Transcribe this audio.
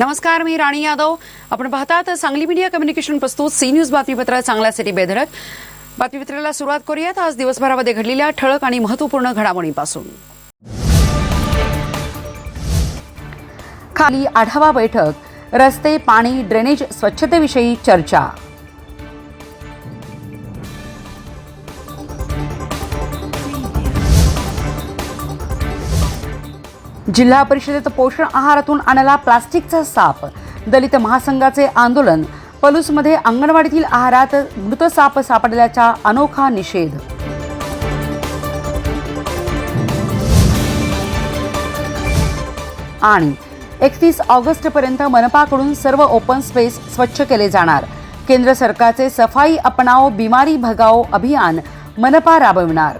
नमस्कार मी राणी यादव. आपण पाहतात सांगली मीडिया कम्युनिकेशन प्रस्तुत सी न्यूज बातमीपत्र चांगल्यासाठी बेधडक. बातमीपत्राला सुरुवात करूयात. आज दिवसभरामध्ये घडलेल्या ठळक आणि महत्त्वपूर्ण घडामोडींपासून. खाली आढावा बैठक रस्ते पाणी ड्रेनेज स्वच्छतेविषयी चर्चा. जिल्हा परिषदेत पोषण आहारातून आणला प्लास्टिकचा साप. दलित महासंघाचे आंदोलन. पलूसमध्ये अंगणवाडीतील आहारात मृत साप सापडल्याचा अनोखा निषेध. आणि एकतीस ऑगस्टपर्यंत मनपाकडून सर्व ओपन स्पेस स्वच्छ केले जाणार. केंद्र सरकारचे सफाई अपनाओ बिमारी भगाओ अभियान मनपा राबविणार.